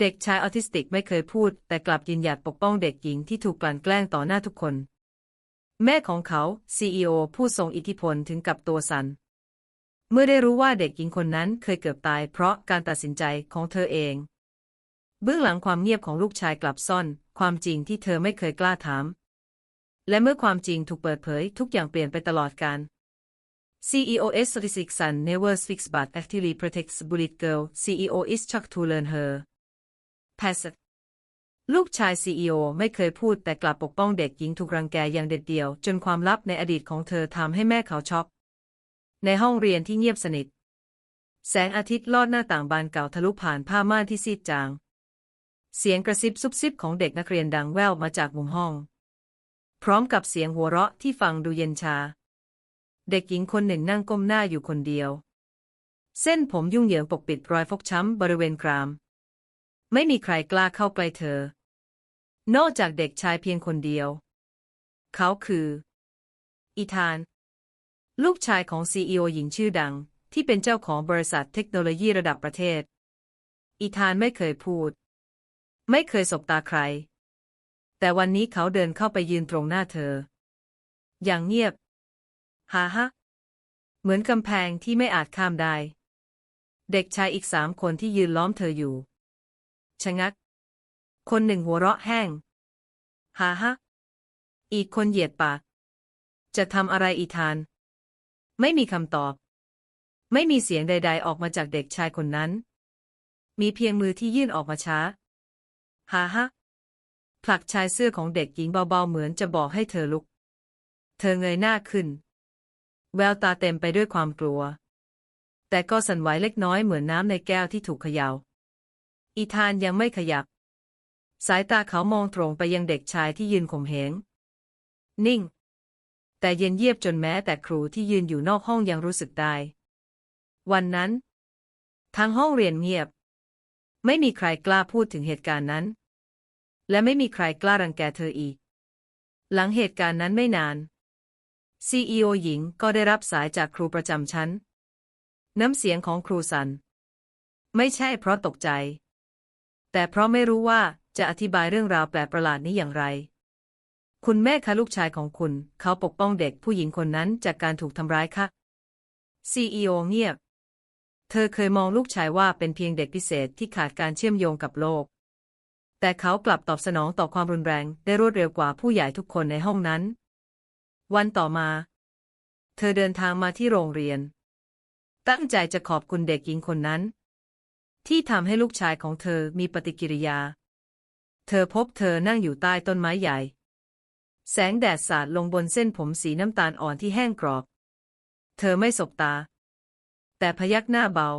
เด็กชายออทิสติกไม่เคยพูด แต่กลับยืนหยัดปกป้องเด็กหญิงที่ถูกกลั่นแกล้งต่อหน้าทุกคน แม่ของเขา CEO ผู้ทรงอิทธิพลถึงกับตัวสัน่นเมื่อได้รู้ว่าเด็กหญิงคนนั้นเคยเกือบตายเพราะการตัดสินใจของเธอเอง เบื้องหลังความเงียบของลูกชายกลับซ่อน ความจริงที่เธอไม่เคยกล้าถาม และเมื่อความจริงถูกเปิดเผยทุกอย่างเปลี่ยนไปตลอดกาล CEO is statistics son never speaks but actively protects bullied girl CEO is shocked to learn her passive ลูกชาย CEO ไม่เคยพูดแต่กลับปกป้องเด็กหญิงถูกรังแกอย่างเด็ดเดี่ยว จนความลับในอดีตของเธอทำให้แม่เขาช็อก ในห้องเรียนที่เงียบสนิท แสงอาทิตย์ลอดหน้าต่างบานเก่าทะลุผ่านผ้าม่านที่ซีดจาง เสียงกระซิบซุบซิบของเด็กนักเรียนดังแว่วมาจากมุมห้อง พร้อมกับเสียงหัวเราะที่ฟังดูเย็นชา เด็กหญิงคนหนึ่งนั่งก้มหน้าอยู่คนเดียว เส้นผมยุ่งเหยิงปกปิดรอยฟกช้ำบริเวณกราม ไม่มีใครกล้าเข้าใกล้เธอ นอกจากเด็กชายเพียงคนเดียว เขาคือ อีธาน ลูกชายของซีอีโอหญิงชื่อดัง ที่เป็นเจ้าของบริษัทเทคโนโลยีระดับประเทศ อีธานไม่เคยพูด ไม่เคยสบตาใคร แต่วันนี้เขาเดินเข้าไปยืนตรงหน้าเธอ อย่างเงียบฮาฮะเหมือนกำแพงที่ไม่อาจข้ามได้ เด็กชายอีกสามคนที่ยืนล้อมเธออยู่ ชะงัก คนหนึ่งหัวเราะแห้งฮ่าฮะอีกคนเหยียดปาก จะทำอะไรอีธาน ไม่มีคำตอบ ไม่มีเสียงใด ๆ ออกมาจากเด็กชายคนนั้น มีเพียงมือที่ยื่นออกมาช้าฮ่าฮะผลักชายเสื้อของเด็กหญิงเบาๆเหมือนจะบอกให้เธอลุก เธอเงยหน้าขึ้น แววตาเต็มไปด้วยความกลัว แต่ก็สั่นไหวเล็กน้อยเหมือนน้ำในแก้วที่ถูกเขยา่า อีธานยังไม่ขยับ สายตาเขามองตรงไปยังเด็กชายที่ยืนข่มเหง นิ่ง แต่เย็นเยียบจนแม้แต่ครูที่ยืนอยู่นอกห้องยังรู้สึกได้ วันนั้น ทั้งห้องเรียนเงียบ ไม่มีใครกล้าพูดถึงเหตุการณ์นั้น และไม่มีใครกล้ารังแกเธออีก หลังเหตุการณ์นั้นไม่นาน CEO หญิงก็ได้รับสายจากครูประจำชั้น น้ำเสียงของครูสัน ไม่ใช่เพราะตกใจ แต่เพราะไม่รู้ว่าจะอธิบายเรื่องราวแปลกประหลาดนี้อย่างไร คุณแม่คะลูกชายของคุณ เขาปกป้องเด็กผู้หญิงคนนั้นจากการถูกทำร้ายค่ะ CEO เงียบ เธอเคยมองลูกชายว่าเป็นเพียงเด็กพิเศษที่ขาดการเชื่อมโยงกับโลก แต่เขากลับตอบสนองต่อความรุนแรงได้รวดเร็วกว่าผู้ใหญ่ทุกคนในห้องนั้น วันต่อมา เธอเดินทางมาที่โรงเรียน ตั้งใจจะขอบคุณเด็กหญิงคนนั้น ที่ทำให้ลูกชายของเธอมีปฏิกิริยา เธอพบเธอนั่งอยู่ใต้ต้นไม้ใหญ่ แสงแดดสาดลงบนเส้นผมสีน้ำตาลอ่อนที่แห้งกรอบ เธอไม่สบตา แต่พยักหน้าเบา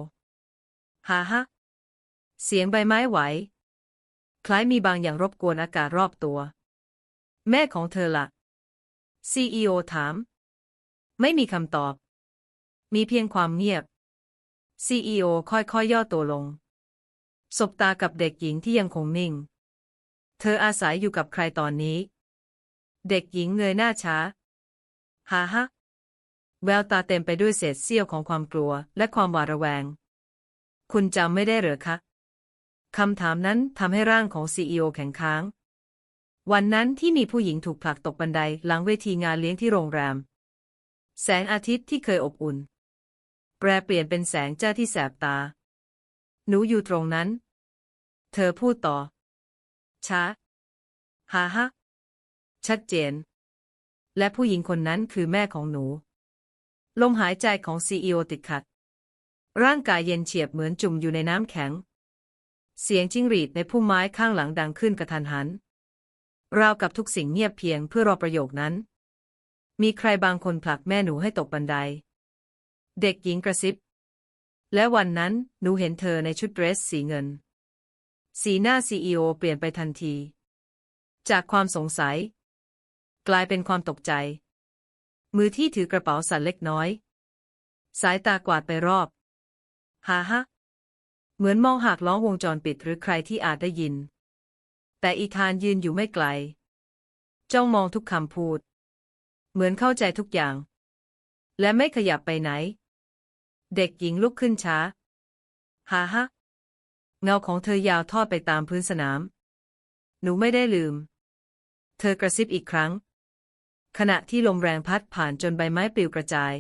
ฮ่าฮะ เสียงใบไม้ไหว คล้ายมีบางอย่างรบกวนอากาศรอบตัว แม่ของเธอละ่ะ CEO ถาม ไม่มีคำตอบ มีเพียงความเงียบ CEO ค่อยๆยย่อตัวลง สบตากับเด็กหญิงที่ยังคงนิ่ง เธออาศัยอยู่กับใครตอนนี้ เด็กหญิงเงยหน้าช้าฮ่าฮะแววตาเต็มไปด้วยเศษเสี้ยวของความกลัวและความหวาดระแวง คุณจำไม่ได้เหรอคะคำถามนั้นทำให้ร่างของ CEO แข็งค้าง วันนั้นที่มีผู้หญิงถูกผลักตกบันไดหลังเวทีงานเลี้ยงที่โรงแรม แสงอาทิตย์ที่เคยอบอุ่น แปรเปลี่ยนเป็นแสงจ้าที่แสบตา หนูอยู่ตรงนั้น เธอพูดต่อ ช้าฮาฮะชัดเจน และผู้หญิงคนนั้นคือแม่ของหนู ลมหายใจของซีอีโอติดขัด ร่างกายเย็นเฉียบเหมือนจุ่มอยู่ในน้ำแข็ง เสียงจิ้งหรีดในพุ่มไม้ข้างหลังดังขึ้นกระทันหัน ราวกับทุกสิ่งเงียบเพียงเพื่อรอประโยคนั้น มีใครบางคนผลักแม่หนูให้ตกบันได เด็กหญิงกระซิบ และวันนั้นหนูเห็นเธอในชุดเดรสสีเงิน สีหน้าซีอีโอเปลี่ยนไปทันที จากความสงสัย กลายเป็นความตกใจ มือที่ถือกระเป๋าสั่นเล็กน้อย สายตากวาดไปรอบฮ่าฮะเหมือนมองหากล้องวงจรปิดหรือใครที่อาจได้ยิน แต่อีธานยืนอยู่ไม่ไกล จ้องมองทุกคำพูด เหมือนเข้าใจทุกอย่าง และไม่ขยับไปไหน เด็กหญิงลุกขึ้นช้าฮาฮะ เงาของเธอยาวทอดไปตามพื้นสนาม หนูไม่ได้ลืม เธอกระซิบอีกครั้ง ขณะที่ลมแรงพัดผ่านจนใบไม้ปลิวกระจาย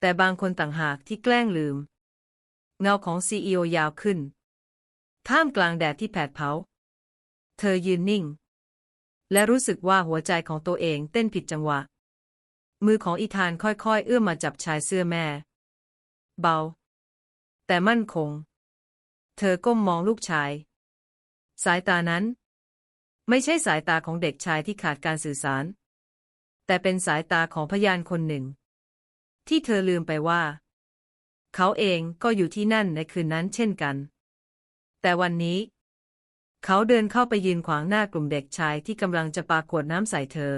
แต่บางคนต่างหากที่แกล้งลืม เงาของซีอีโอยาวขึ้น ท่ามกลางแดดที่แผดเผา เธอยืนนิ่ง และรู้สึกว่าหัวใจของตัวเองเต้นผิดจังหวะ มือของอีธานค่อยๆ เอื้อมมาจับชายเสื้อแม่ เบา แต่มั่นคง เธอก้มมองลูกชาย สายตานั้น ไม่ใช่สายตาของเด็กชายที่ขาดการสื่อสาร แต่เป็นสายตาของพยานคนหนึ่ง ที่เธอลืมไปว่า เขาเองก็อยู่ที่นั่นในคืนนั้นเช่นกัน แต่วันนี้ เขาเดินเข้าไปยืนขวางหน้ากลุ่มเด็กชายที่กำลังจะปาขวดน้ำใส่เธอ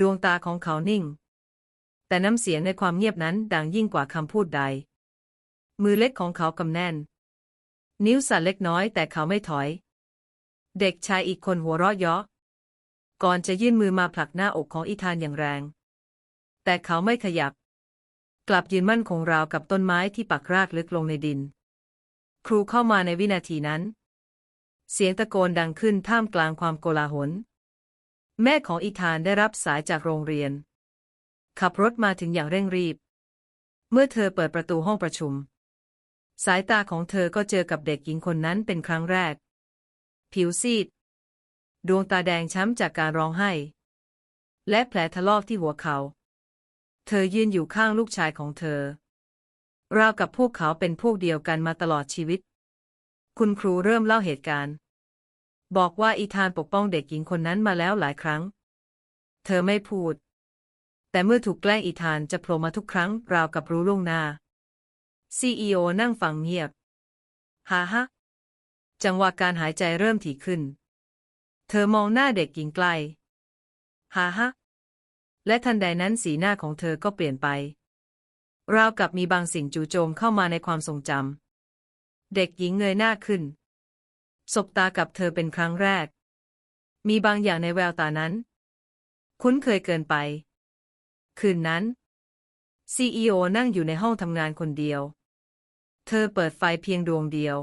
ดวงตาของเขานิ่ง แต่น้ำเสียงในความเงียบนั้นดังยิ่งกว่าคำพูดใด มือเล็กของเขากำแน่น นิ้วสั่นเล็กน้อยแต่เขาไม่ถอย เด็กชายอีกคนหัวเราะเยาะ ก่อนจะยื่นมือมาผลักหน้าอกของอีธานอย่างแรง แต่เขาไม่ขยับ กลับยืนมั่นคงราวกับต้นไม้ที่ปักรากลึกลงในดิน ครูเข้ามาในวินาทีนั้น เสียงตะโกนดังขึ้นท่ามกลางความโกลาหล แม่ของอีธานได้รับสายจากโรงเรียน ขับรถมาถึงอย่างเร่งรีบ เมื่อเธอเปิดประตูห้องประชุม สายตาของเธอก็เจอกับเด็กหญิงคนนั้นเป็นครั้งแรก ผิวซีด ดวงตาแดงช้ำจากการร้องไห้ และแผลถลอกที่หัวเขา เธอยืนอยู่ข้างลูกชายของเธอ ราวกับพวกเขาเป็นพวกเดียวกันมาตลอดชีวิต คุณครูเริ่มเล่าเหตุการณ์ บอกว่าอีธานปกป้องเด็กหญิงคนนั้นมาแล้วหลายครั้ง เธอไม่พูด แต่เมื่อถูกแกล้งอีธานจะโผล่มาทุกครั้งราวกับรู้ล่วงหน้า CEO นั่งฟังเงียบฮ่าฮะจังหวะการหายใจเริ่มถี่ขึ้น เธอมองหน้าเด็กหญิงใกล้ฮาฮะและทันใดนั้นสีหน้าของเธอก็เปลี่ยนไป ราวกับมีบางสิ่งจู่โจมเข้ามาในความทรงจำเด็กหญิงเงยหน้าขึ้น สบตากับเธอเป็นครั้งแรก มีบางอย่างในแววตานั้น คุ้นเคยเกินไป คืนนั้น CEO นั่งอยู่ในห้องทำงานคนเดียว เธอเปิดไฟเพียงดวงเดียว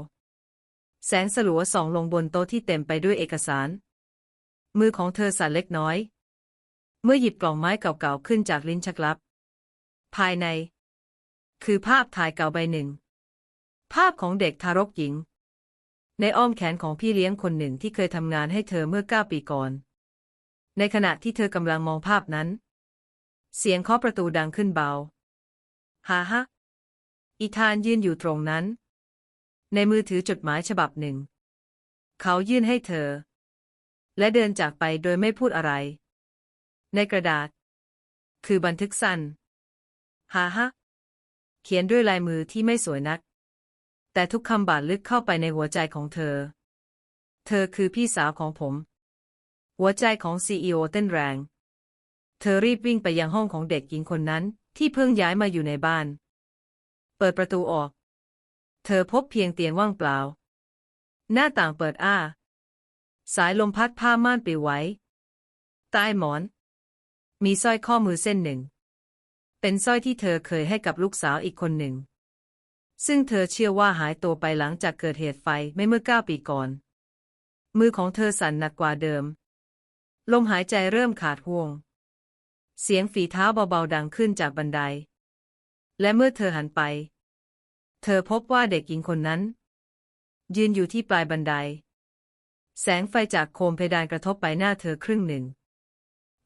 แสงสลัวส่องลงบนโต๊ะที่เต็มไปด้วยเอกสาร มือของเธอสั่นเล็กน้อย เมื่อหยิบกล่องไม้เก่าๆขึ้นจากลิ้นชักลับ ภายใน คือภาพถ่ายเก่าใบหนึ่ง ภาพของเด็กทารกหญิง ในอ้อมแขนของพี่เลี้ยงคนหนึ่งที่เคยทำงานให้เธอเมื่อเก้าปีก่อน ในขณะที่เธอกำลังมองภาพนั้น เสียงเคาะประตูดังขึ้นเบา ฮ่าฮะ อีธานยืนอยู่ตรงนั้น ในมือถือจดหมายฉบับหนึ่ง เขายื่นให้เธอ และเดินจากไปโดยไม่พูดอะไร ในกระดาษ คือบันทึกสั้น ฮ่าฮะ เขียนด้วยลายมือที่ไม่สวยนัก แต่ทุกคำบาดลึกเข้าไปในหัวใจของเธอ เธอคือพี่สาวของผม หัวใจของซีอีโอเต้นแรง เธอรีบวิ่งไปยังห้องของเด็กหญิงคนนั้น ที่เพิ่งย้ายมาอยู่ในบ้าน เปิดประตูออก เธอพบเพียงเตียงว่างเปล่า หน้าต่างเปิดอ้า สายลมพัดผ้าม่านปิวไว้ ใต้หมอน มีสร้อยข้อมือเส้นหนึ่ง เป็นสร้อยที่เธอเคยให้กับลูกสาวอีกคนหนึ่ง ซึ่งเธอเชื่อว่าหายตัวไปหลังจากเกิดเหตุไฟไม่เมื่อเก้าปีก่อน มือของเธอสั่นหนักกว่าเดิม ลมหายใจเริ่มขาดห่วง เสียงฝีเท้าเบาๆดังขึ้นจากบันได และเมื่อเธอหันไป เธอพบว่าเด็กหญิงคนนั้น ยืนอยู่ที่ปลายบันได แสงไฟจากโคมเพดานกระทบไปหน้าเธอครึ่งหนึ่ง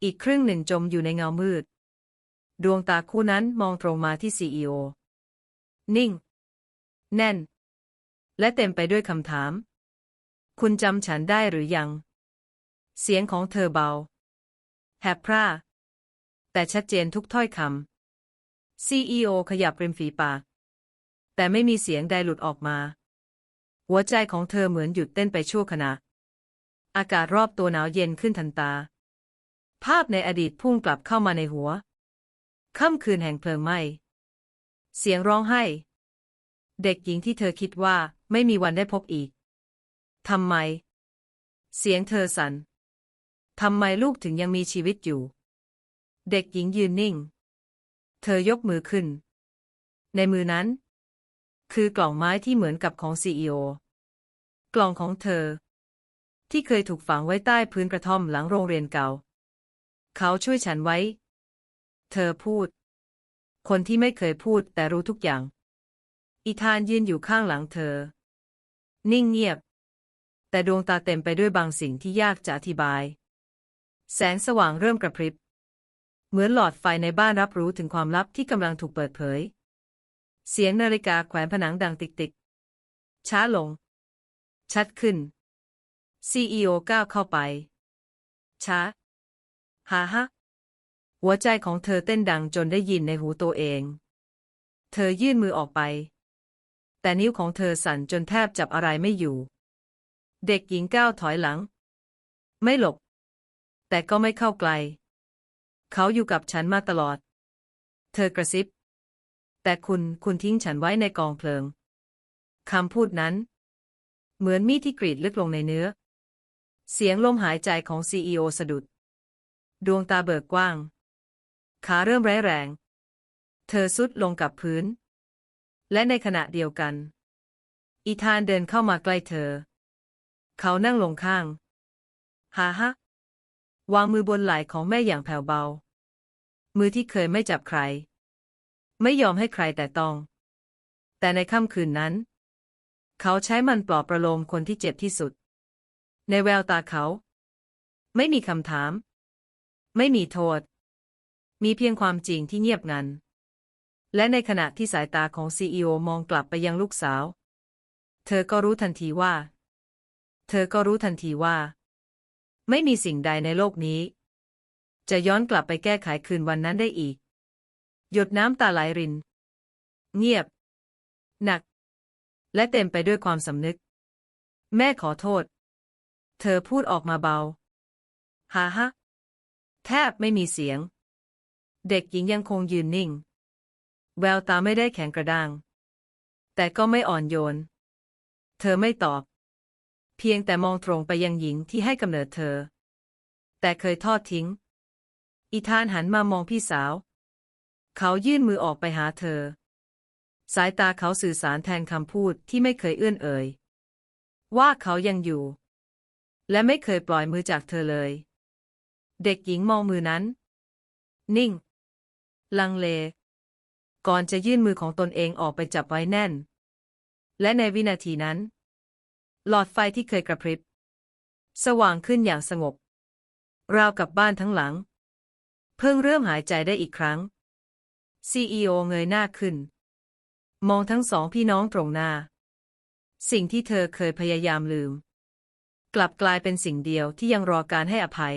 อีกครึ่งหนึ่งจมอยู่ในเงามืด ดวงตาคู่นั้นมองตรงมาที่ซีอีโอ นิ่ง แน่น และเต็มไปด้วยคำถาม คุณจำฉันได้หรือยัง เสียงของเธอเบาแหบพร่า แต่ชัดเจนทุกถ้อยคำ CEO ขยับริมฝีปาก แต่ไม่มีเสียงใดหลุดออกมา หัวใจของเธอเหมือนหยุดเต้นไปชั่วขณะ อากาศรอบตัวหนาวเย็นขึ้นทันตา ภาพในอดีตพุ่งกลับเข้ามาในหัว ค่ำคืนแห่งเพลิงไหม้ เสียงร้องไห้ เด็กหญิงที่เธอคิดว่าไม่มีวันได้พบอีก ทำไม เสียงเธอสัน่นทำไมลูกถึงยังมีชีวิตอยู่ เด็กหญิงยืนนิ่ง เธอยกมือขึ้น ในมือนั้น คือกล่องไม้ที่เหมือนกับของซีอีโอกล่องของเธอ ที่เคยถูกฝังไว้ใต้พื้นกระท่อมหลังโรงเรียนเก่า เขาช่วยฉันไว้ เธอพูด คนที่ไม่เคยพูดแต่รู้ทุกอย่าง อีธานยืนอยู่ข้างหลังเธอ นิ่งเงียบ แต่ดวงตาเต็มไปด้วยบางสิ่งที่ยากจะอธิบาย แสงสว่างเริ่มกระพริบ เหมือนหลอดไฟในบ้านรับรู้ถึงความลับที่กำลังถูกเปิดเผย เสียงนาฬิกาแขวนผนังดังติกๆช้าลง ชัดขึ้น CEO ก้าวเข้าไป ช้าฮ่าฮะหัวใจของเธอเต้นดังจนได้ยินในหูตัวเอง เธอยื่นมือออกไป แต่นิ้วของเธอสั่นจนแทบจับอะไรไม่อยู่ เด็กหญิงก้าวถอยหลัง ไม่หลบ แต่ก็ไม่เข้าไกล เขาอยู่กับฉันมาตลอด เธอกระซิบ แต่คุณคุณทิ้งฉันไว้ในกองเพลิง คำพูดนั้น เหมือนมีดที่กรีดลึกลงในเนื้อ เสียงลมหายใจของซีอสะดุด ดวงตาเบิกกว้าง ขาเริ่มร้แรง เธอสุดลงกับพื้น และในขณะเดียวกัน อีธานเดินเข้ามาใกล้เธอ เขานั่งลงข้าง ฮ่าฮะ วางมือบนไหล่ของแม่อย่างแผ่วเบา มือที่เคยไม่จับใคร ไม่ยอมให้ใครแต่ต้อง แต่ในค่ำคืนนั้น เขาใช้มันปลอบประโลมคนที่เจ็บที่สุด ในแววตาเขา ไม่มีคำถาม ไม่มีโทษ มีเพียงความจริงที่เงียบงัน และในขณะที่สายตาของซีอมองกลับไปยังลูกสาว เธอก็รู้ทันทีว่า เธอก็รู้ทันทีว่า ไม่มีสิ่งใดในโลกนี้ จะย้อนกลับไปแก้ไขคืนวันนั้นได้อีก หยดน้ำตาไหลริน เงียบ หนัก และเต็มไปด้วยความสำนึก แม่ขอโทษ เธอพูดออกมาเบาฮ่าฮะแทบไม่มีเสียง เด็กหญิงยังคงยืนนิ่ง แววตาไม่ได้แข็งกระด้าง แต่ก็ไม่อ่อนโยน เธอไม่ตอบ เพียงแต่มองตรงไปยังหญิงที่ให้กำเนิดเธอ แต่เคยทอดทิ้ง อีธานหันมามองพี่สาว เขายื่นมือออกไปหาเธอ สายตาเขาสื่อสารแทนคำพูดที่ไม่เคยเอื้อนเอ่ย ว่าเขายังอยู่ และไม่เคยปล่อยมือจากเธอเลย เด็กหญิงมองมือนั้น นิ่ง ลังเล ก่อนจะยื่นมือของตนเองออกไปจับไว้แน่น และในวินาทีนั้น หลอดไฟที่เคยกระพริบ สว่างขึ้นอย่างสงบ ราวกับบ้านทั้งหลัง เพิ่งเริ่มหายใจได้อีกครั้ง CEO เงยหน้าขึ้น มองทั้งสองพี่น้องตรงหน้า สิ่งที่เธอเคยพยายามลืม กลับกลายเป็นสิ่งเดียวที่ยังรอการให้อภัย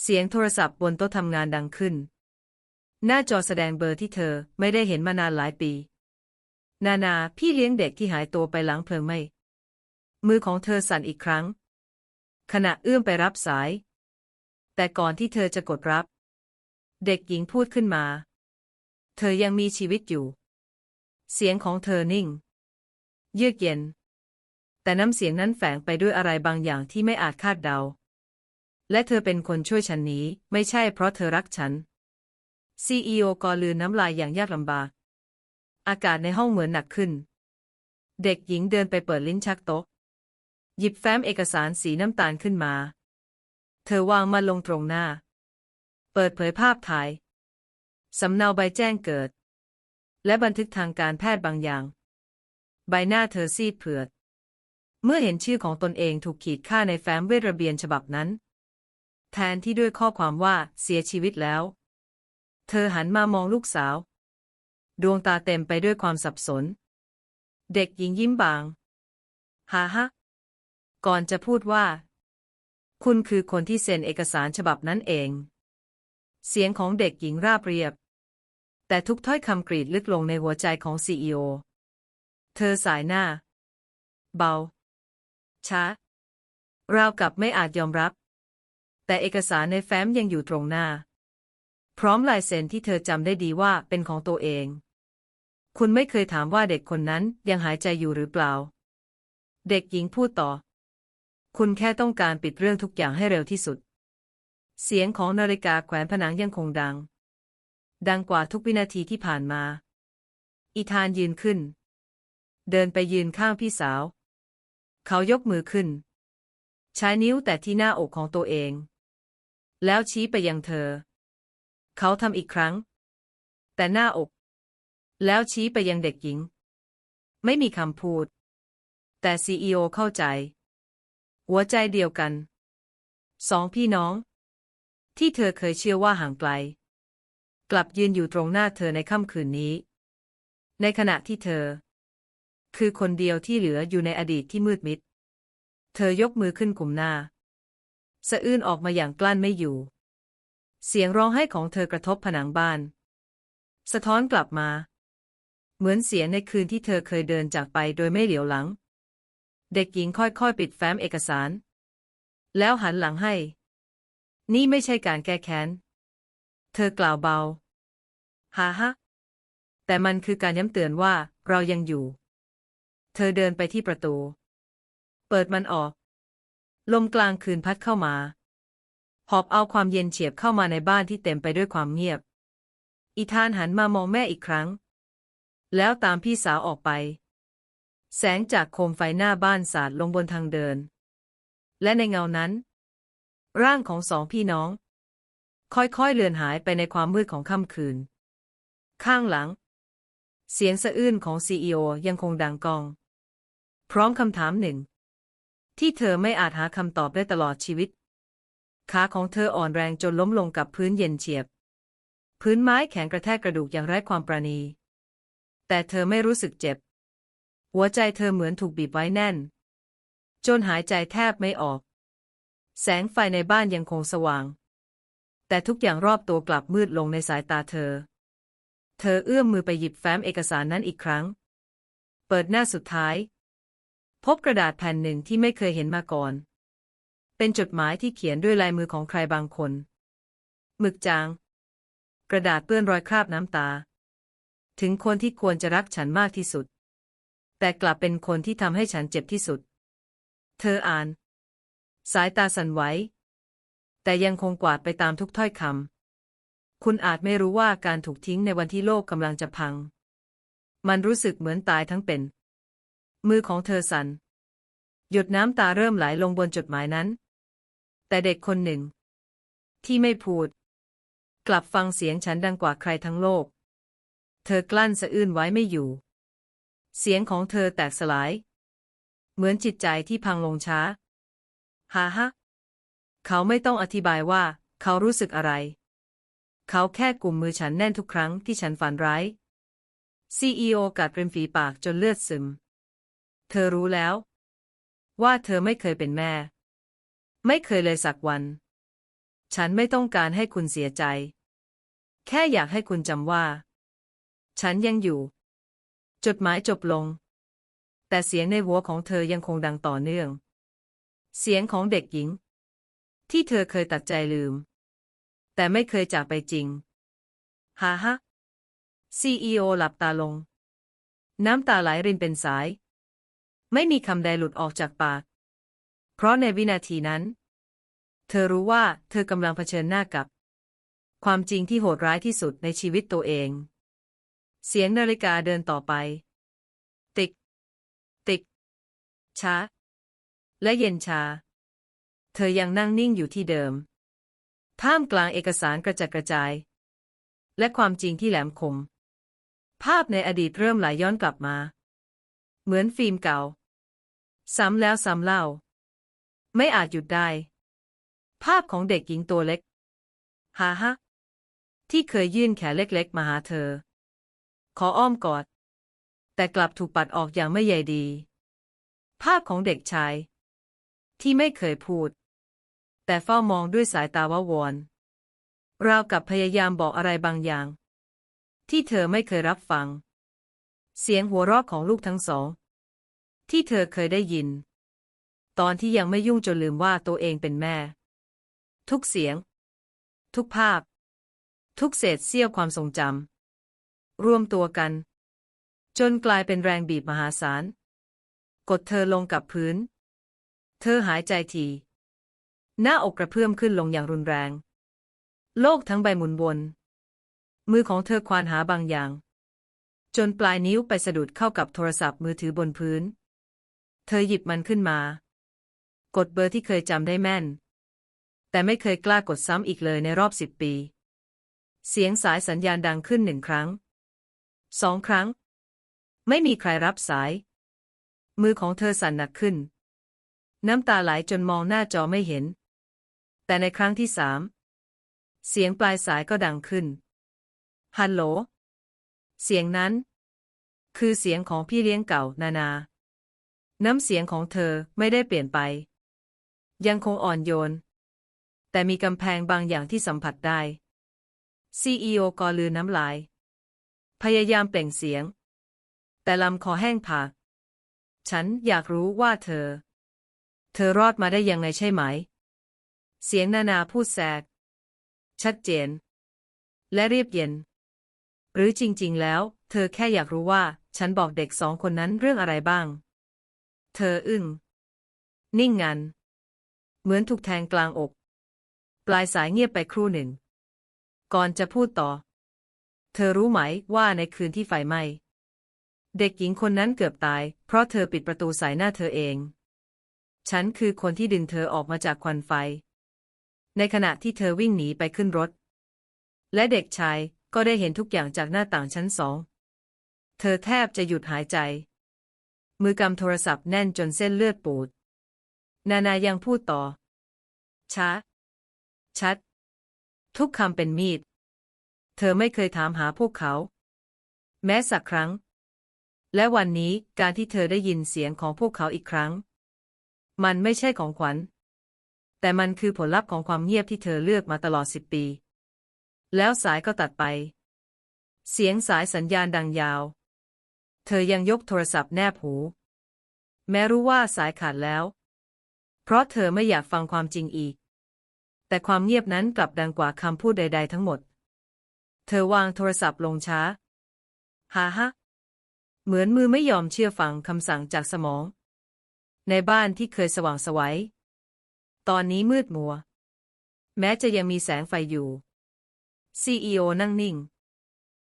เสียงโทรศัพท์บนโต๊ะทำงานดังขึ้น หน้าจอแสดงเบอร์ที่เธอไม่ได้เห็นมานานหลายปี นานาพี่เลี้ยงเด็กที่หายตัวไปหลังเพลิงไหม้ มือของเธอสั่นอีกครั้ง ขณะเอื้อมไปรับสาย แต่ก่อนที่เธอจะกดรับ เด็กหญิงพูดขึ้นมา เธอยังมีชีวิตอยู่ เสียงของเธอนิ่ง เยือกเย็น แต่น้ำเสียงนั้นแฝงไปด้วยอะไรบางอย่างที่ไม่อาจคาดเดา และเธอเป็นคนช่วยฉันนี้ ไม่ใช่เพราะเธอรักฉัน CEO กอลืนน้ำลายอย่างยากลำบาก อากาศในห้องเหมือนหนักขึ้น เด็กหญิงเดินไปเปิดลิ้นชักโต๊ะ หยิบแฟ้มเอกสารสีน้ำตาลขึ้นมา เธอวางมันลงตรงหน้า เปิดเผยภาพถ่าย สำเนาใบแจ้งเกิด และบันทึกทางการแพทย์บางอย่าง ใบหน้าเธอซีดเผือด เมื่อเห็นชื่อของตนเองถูกขีดค่าในแฟ้มเวทระเบียนฉบับนั้น แทนที่ด้วยข้อความว่าเสียชีวิตแล้ว เธอหันมามองลูกสาว ดวงตาเต็มไปด้วยความสับสน เด็กหญิงยิ้มบาง ฮ่าฮะ ก่อนจะพูดว่า คุณคือคนที่เซ็นเอกสารฉบับนั้นเอง เสียงของเด็กหญิงราบเรียบ แต่ทุกถ้อยคำกรีดลึกลงในหัวใจของซีอีโอเธอสายหน้า เบา ช้า ราวกับไม่อาจยอมรับ แต่เอกสารในแฟ้มยังอยู่ตรงหน้า พร้อมลายเซ็นที่เธอจำได้ดีว่าเป็นของตัวเอง คุณไม่เคยถามว่าเด็กคนนั้นยังหายใจอยู่หรือเปล่า เด็กหญิงพูดต่อ คุณแค่ต้องการปิดเรื่องทุกอย่างให้เร็วที่สุด เสียงของนาฬิกาแขวนผนังยังคงดัง ดังกว่าทุกวินาทีที่ผ่านมา อีธานยืนขึ้น เดินไปยืนข้างพี่สาว เขายกมือขึ้น ใช้นิ้วแต่ที่หน้าอกของตัวเอง แล้วชี้ไปยังเธอ เขาทำอีกครั้ง แต่หน้าอก แล้วชี้ไปยังเด็กหญิง ไม่มีคำพูด แต่ซีอเข้าใจ หัวใจเดียวกัน สองพี่น้อง ที่เธอเคยเชื่อว่าห่างไกล กลับยืนอยู่ตรงหน้าเธอในค่ำคืนนี้ ในขณะที่เธอ คือคนเดียวที่เหลืออยู่ในอดีตที่มืดมิด เธอยกมือขึ้นกลุ่มหน้า สะอื้นออกมาอย่างกลั้นไม่อยู่ เสียงร้องไห้ของเธอกระทบผนังบ้าน สะท้อนกลับมา เหมือนเสียงในคืนที่เธอเคยเดินจากไปโดยไม่เหลียวหลัง เด็กหญิงค่อยๆ ปิดแฟ้มเอกสาร แล้วหันหลังให้ นี่ไม่ใช่การแก้แค้น เธอกล่าวเบาฮ่าฮะ แต่มันคือการย้ำเตือนว่าเรายังอยู่ เธอเดินไปที่ประตู เปิดมันออก ลมกลางคืนพัดเข้ามา หอบเอาความเย็นเฉียบเข้ามาในบ้านที่เต็มไปด้วยความเงียบ อีธานหันมามองแม่อีกครั้ง แล้วตามพี่สาวออกไป แสงจากโคมไฟหน้าบ้านสาดลงบนทางเดิน และในเงานั้น ร่างของสองพี่น้อง ค่อยๆเลือนหายไปในความมืดของค่ำคืน ข้างหลัง เสียงสะอื้นของซีอยังคงดังกอง พร้อมคำถามหนึ่ง ที่เธอไม่อาจหาคำตอบได้ตลอดชีวิต ขาของเธออ่อนแรงจนล้มลงกับพื้นเย็นเฉียบ พื้นไม้แข็งกระแทกกระดูกอย่างไร้ความประณี แต่เธอไม่รู้สึกเจ็บ หัวใจเธอเหมือนถูกบีบไว้แน่น จนหายใจแทบไม่ออก แสงไฟในบ้านยังคงสว่าง แต่ทุกอย่างรอบตัวกลับมืดลงในสายตาเธอ เธอเอื้อมมือไปหยิบแฟ้มเอกสารนั้นอีกครั้ง เปิดหน้าสุดท้าย พบกระดาษแผ่นหนึ่งที่ไม่เคยเห็นมาก่อน เป็นจดหมายที่เขียนด้วยลายมือของใครบางคนหมึกจาง กระดาษเปื้อนรอยคราบน้ำตา ถึงคนที่ควรจะรักฉันมากที่สุด แต่กลับเป็นคนที่ทำให้ฉันเจ็บที่สุด เธออ่าน สายตาสั่นไหว แต่ยังคงกวาดไปตามทุกถ้อยคำ คุณอาจไม่รู้ว่าการถูกทิ้งในวันที่โลกกำลังจะพัง มันรู้สึกเหมือนตายทั้งเป็น มือของเธอสัน่น หยดน้ำตาเริ่มไหลลงบนจดหมายนั้น แต่เด็กคนหนึ่ง ที่ไม่พูด กลับฟังเสียงฉันดังกว่าใครทั้งโลก เธอกลั้นสะอื้นไว้ไม่อยู่ เสียงของเธอแตกสลาย เหมือนจิตใจที่พังลงช้าฮ่าฮะเขาไม่ต้องอธิบายว่าเขารู้สึกอะไร เขาแค่กลุ่มมือฉันแน่นทุกครั้งที่ฉันฝันร้ายซีอีโอกัดริมฝีปากจนเลือดซึม เธอรู้แล้ว ว่าเธอไม่เคยเป็นแม่ ไม่เคยเลยสักวัน ฉันไม่ต้องการให้คุณเสียใจ แค่อยากให้คุณจำว่า ฉันยังอยู่ จดหมายจบลง แต่เสียงในหัวของเธอยังคงดังต่อเนื่อง เสียงของเด็กหญิง ที่เธอเคยตัดใจลืม แต่ไม่เคยจากไปจริงฮ่าฮะซีอีโอหลับตาลง น้ำตาไหลรินเป็นสาย ไม่มีคำใดหลุดออกจากปาก เพราะในวินาทีนั้น เธอรู้ว่าเธอกำลังเผชิญหน้ากับ ความจริงที่โหดร้ายที่สุดในชีวิตตัวเอง เสียงนาฬิกาเดินต่อไป ติกติกช้า และเย็นชา เธอยังนั่งนิ่งอยู่ที่เดิม ท่ามกลางเอกสารกระจัดกระจาย และความจริงที่แหลมคม ภาพในอดีตเริ่มไหลย้อนกลับมา เหมือนฟิล์มเก่า ซ้ำแล้วซ้ำเล่า ไม่อาจหยุดได้ ภาพของเด็กหญิงตัวเล็ก ฮาฮะที่เคยยื่นแขนเล็กๆ มาหาเธอ ขออ้อมกอด แต่กลับถูกปัดออกอย่างไม่ใยดี ภาพของเด็กชาย ที่ไม่เคยพูด แต่เฝ้ามองด้วยสายตาวาวอนราวกับพยายามบอกอะไรบางอย่าง ที่เธอไม่เคยรับฟัง เสียงหัวเราะของลูกทั้งสอง ที่เธอเคยได้ยิน ตอนที่ยังไม่ยุ่งจนลืมว่าตัวเองเป็นแม่ ทุกเสียง ทุกภาพ ทุกเศษเสี้ยวความทรงจำ รวมตัวกัน จนกลายเป็นแรงบีบมหาศาล กดเธอลงกับพื้น เธอหายใจที หน้าอกกระเพื่อมขึ้นลงอย่างรุนแรง โลกทั้งใบหมุนวน มือของเธอควานหาบางอย่าง จนปลายนิ้วไปสะดุดเข้ากับโทรศัพท์มือถือบนพื้น เธอหยิบมันขึ้นมา กดเบอร์ที่เคยจำได้แม่น แต่ไม่เคยกล้ากดซ้ำอีกเลยในรอบสิบปีเสียงสายสัญญาณดังขึ้นหนึ่งครั้ง สองครั้ง ไม่มีใครรับสาย มือของเธอสั่นหนักขึ้น น้ำตาไหลจนมองหน้าจอไม่เห็น แต่ในครั้งที่สามเสียงปลายสายก็ดังขึ้น ฮัลโหล เสียงนั้น คือเสียงของพี่เลี้ยงเก่านานา น้ำเสียงของเธอไม่ได้เปลี่ยนไป ยังคงอ่อนโยน แต่มีกำแพงบางอย่างที่สัมผัสได้ CEO กอลือน้ำลาย พยายามเปล่งเสียง แต่ลำคอแห้งผาก ฉันอยากรู้ว่าเธอ เธอรอดมาได้ยังไงใช่ไหม เสียงนานาพูดแทรกชัดเจน และเรียบเย็น หรือจริงๆแล้ว เธอแค่อยากรู้ว่า ฉันบอกเด็กสองคนนั้นเรื่องอะไรบ้าง เธออึ้งนิ่งงัน เหมือนถูกแทงกลางอก ปลายสายเงียบไปครู่หนึ่ง ก่อนจะพูดต่อ เธอรู้ไหมว่าในคืนที่ไฟไหม้ เด็กหญิงคนนั้นเกือบตาย เพราะเธอปิดประตูใส่หน้าเธอเอง ฉันคือคนที่ดึงเธอออกมาจากควันไฟ ในขณะที่เธอวิ่งหนีไปขึ้นรถ และเด็กชายก็ได้เห็นทุกอย่างจากหน้าต่างชั้นสอง เธอแทบจะหยุดหายใจ มือกำโทรศัพท์แน่นจนเส้นเลือดปูด นานายังพูดต่อ ช้า ชัด ทุกคำเป็นมีด เธอไม่เคยถามหาพวกเขา แม้สักครั้ง และวันนี้การที่เธอได้ยินเสียงของพวกเขาอีกครั้ง มันไม่ใช่ของขวัญ แต่มันคือผลลัพธ์ของความเงียบที่เธอเลือกมาตลอดสิบปี แล้วสายก็ตัดไป เสียงสายสัญญาณดังยาว เธอยังยกโทรศัพท์แนบหู แม้รู้ว่าสายขาดแล้ว เพราะเธอไม่อยากฟังความจริงอีก แต่ความเงียบนั้นกลับดังกว่าคำพูดใด ๆ ทั้งหมด เธอวางโทรศัพท์ลงช้า ฮ่าฮะ เหมือนมือไม่ยอมเชื่อฟังคำสั่งจากสมอง ในบ้านที่เคยสว่างไสวัย ตอนนี้มืดมัว แม้จะยังมีแสงไฟอยู่ CEO นั่งนิ่ง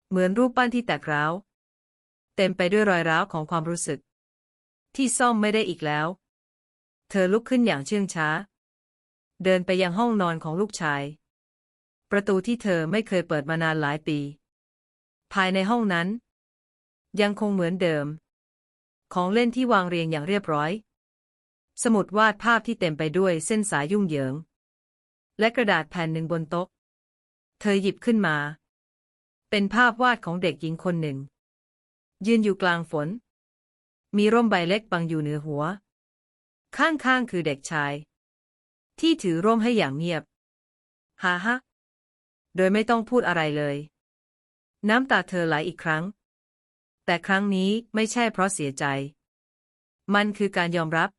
เหมือนรูปปั้นที่แตกร้าว เต็มไปด้วยรอยร้าวของความรู้สึก ที่ซ่อมไม่ได้อีกแล้ว เธอลุกขึ้นอย่างเชื่องช้า เดินไปยังห้องนอนของลูกชาย ประตูที่เธอไม่เคยเปิดมานานหลายปี ภายในห้องนั้น ยังคงเหมือนเดิม ของเล่นที่วางเรียงอย่างเรียบร้อย สมุดวาดภาพที่เต็มไปด้วยเส้นสายยุ่งเหยิง และกระดาษแผ่นหนึ่งบนโต๊ะ เธอหยิบขึ้นมา เป็นภาพวาดของเด็กหญิงคนหนึ่ง ยืนอยู่กลางฝน มีร่มใบเล็กบังอยู่เหนือหัว ข้างๆคือเด็กชาย ที่ถือร่มให้อย่างเงียบ ฮ่าฮะ โดยไม่ต้องพูดอะไรเลย น้ำตาเธอไหลอีกครั้ง แต่ครั้งนี้ไม่ใช่เพราะเสียใจ มันคือการยอมรับ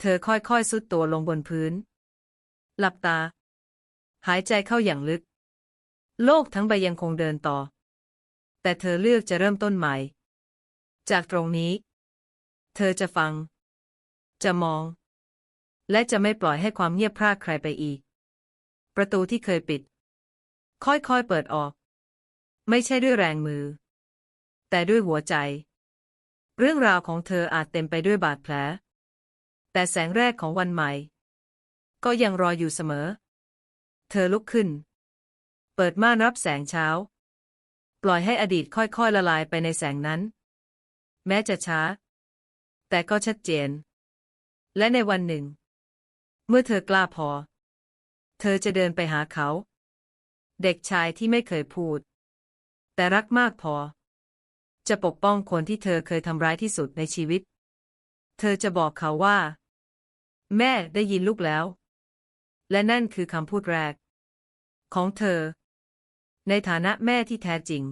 เธอค่อยๆสุดตัวลงบนพื้น หลับตา หายใจเข้าอย่างลึก โลกทั้งใบยังคงเดินต่อ แต่เธอเลือกจะเริ่มต้นใหม่ จากตรงนี้ เธอจะฟัง จะมอง และจะไม่ปล่อยให้ความเงียบพรากใครไปอีก ประตูที่เคยปิด ค่อยๆเปิดออก ไม่ใช่ด้วยแรงมือ แต่ด้วยหัวใจ เรื่องราวของเธออาจเต็มไปด้วยบาดแผล แต่แสงแรกของวันใหม่ ก็ยังรออยู่เสมอ เธอลุกขึ้น เปิดม่านรับแสงเช้า ปล่อยให้อดีตค่อยๆละลายไปในแสงนั้น แม้จะช้า แต่ก็ชัดเจน และในวันหนึ่ง เมื่อเธอกล้าพอ เธอจะเดินไปหาเขา เด็กชายที่ไม่เคยพูด แต่รักมากพอ จะปกป้องคนที่เธอเคยทำร้ายที่สุดในชีวิต เธอจะบอกเขาว่า แม่ได้ยินลูกแล้ว และนั่นคือคำพูดแรก ของเธอ ในฐานะแม่ที่แท้จริง